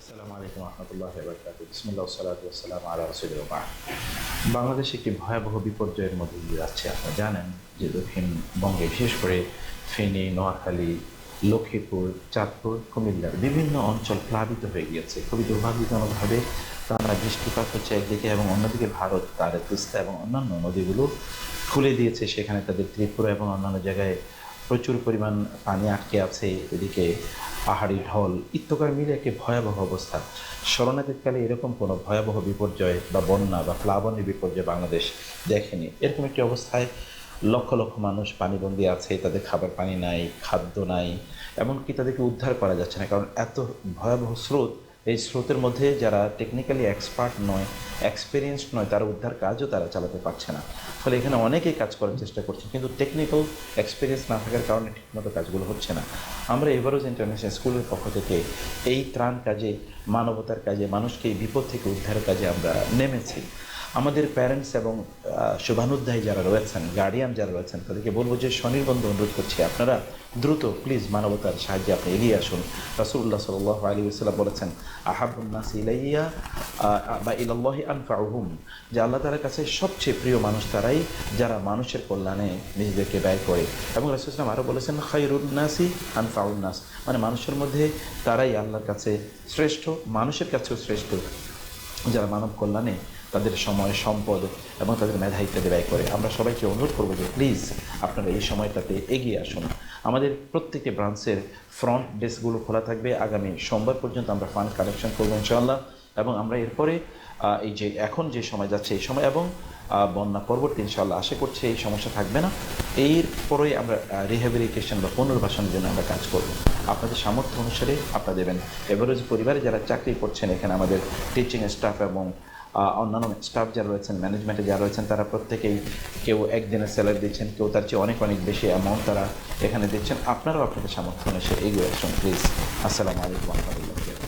আসসালামু আলাইকুম রহমতুল্লাহ বরকাত বিসমুল্লাহ সালাত সালাম আলা রসুল্লাহ বাংলাদেশ একটি ভয়াবহ বিপর্যয়ের মধ্যে দিয়ে যাচ্ছে, আপনারা জানেন যে দক্ষিণবঙ্গে বিশেষ করে ফেনী, নোয়াখালী, লক্ষ্মীপুর, চাঁদপুর, কুমিল্লার বিভিন্ন অঞ্চল প্লাবিত হয়ে গিয়েছে। খুবই দুর্ভাগ্যজনকভাবে টানা বৃষ্টিপাত হচ্ছে একদিকে এবং অন্যদিকে ভারত তার তিস্তা এবং অন্যান্য নদীগুলো খুলে দিয়েছে। সেখানে তাদের ত্রিপুরা এবং অন্যান্য জায়গায় প্রচুর পরিমাণ পানি আটকে আছে। এদিকে পাহাড়ি ঢল, ইত্যকার মিলে একটি ভয়াবহ অবস্থা। শরণাতীতকালে এরকম কোনো ভয়াবহ বিপর্যয় বা বন্যা বা প্লাবনের বিপর্যয় বাংলাদেশ দেখেনি। এরকম একটি অবস্থায় লক্ষ লক্ষ মানুষ পানিবন্দী আছে, তাদের খাবার পানি নাই, খাদ্য নাই, এমনকি তাদেরকে উদ্ধার করা যাচ্ছে না, কারণ এত ভয়াবহ স্রোত এই স্রোতের মধ্যে যারা টেকনিক্যালি এক্সপার্ট নয় এক্সপিরিয়েন্সড নয়, তারা উদ্ধার কাজও তারা চালাতে পারছে না। ফলে এখানে অনেকেই কাজ করার চেষ্টা করছে, কিন্তু টেকনিক্যাল এক্সপিরিয়েন্স না থাকার কারণে ঠিকমতো কাজগুলো হচ্ছে না। আমরা এভারোজ ইন্টারন্যাশনাল স্কুলের পক্ষ থেকে এই ত্রাণ কাজে, মানবতার কাজে, মানুষকে এই বিপদ থেকে উদ্ধারের কাজে আমরা নেমেছি। আমাদের প্যারেন্টস এবং শুভানুধ্যায়ী যারা রয়েছেন গার্ডিয়ান যারা রয়েছেন, তাদেরকে বলব যে স্বনির্বন্ধ অনুরোধ করছি আপনারা দ্রুত প্লিজ মানবতার সাহায্যে আপনি এগিয়ে আসুন। রাসুল্লাহ সাল আলী সাল্লাম বলেছেন আহাবুন্নাস ইলাইয়া বা ইলাল্লাহি আনফাউহুম। যে আল্লাহ তালার কাছে সবচেয়ে প্রিয় মানুষ তারাই যারা মানুষের কল্যাণে নিজেদেরকে ব্যয় করে। এবং রাসুলাম আরও বলেছেন খাইরুন্নাসি আনফাউন্নাস মানে মানুষের মধ্যে তারাই আল্লাহর কাছে শ্রেষ্ঠ, মানুষের কাছেও শ্রেষ্ঠ। যারা মানব কল্যাণে তাদের সময়, সম্পদ এবং তাদের মেধা ইত্যাদি ব্যয় করে। আমরা সবাইকে অনুরোধ করব যে প্লিজ আপনারা এই সময়টাতে এগিয়ে আসুন। আমাদের প্রত্যেকটি ব্রাঞ্চের ফ্রন্ট ডেস্কগুলো খোলা থাকবে। আগামী সোমবার পর্যন্ত আমরা ফান্ড কালেকশন করব ইনশাআল্লাহ। এবং আমরা এরপরে এই যে এখন যে সময় যাচ্ছে এই সময় এবং বন্যা পরবর্তী ইনশাআল্লাহ আশা করছি এই সমস্যা থাকবে না। এরপরেই আমরা রিহ্যাবিলিটেশন বা পুনর্বাসনের জন্য আমরা কাজ করব। আপনাদের সামর্থ্য অনুসারে আপনারা দেবেন। এভারেজ পরিবারে যারা চাকরি করছেন এখানে আমাদের টিচিং স্টাফ এবং অন্যান্য স্টাফ যারা রয়েছেন ম্যানেজমেন্টে যারা রয়েছেন, তারা প্রত্যেকেই কেউ একদিনের স্যালারি দিচ্ছেন, কেউ তার চেয়ে অনেক অনেক বেশি অ্যামাউন্ট তারা এখানে দিচ্ছেন। আপনারাও আপনাদের সামর্থ্য অনুসারে এগিয়ে আসুন প্লিজ আসসালামু আলাইকুম রহমতুল্লাহ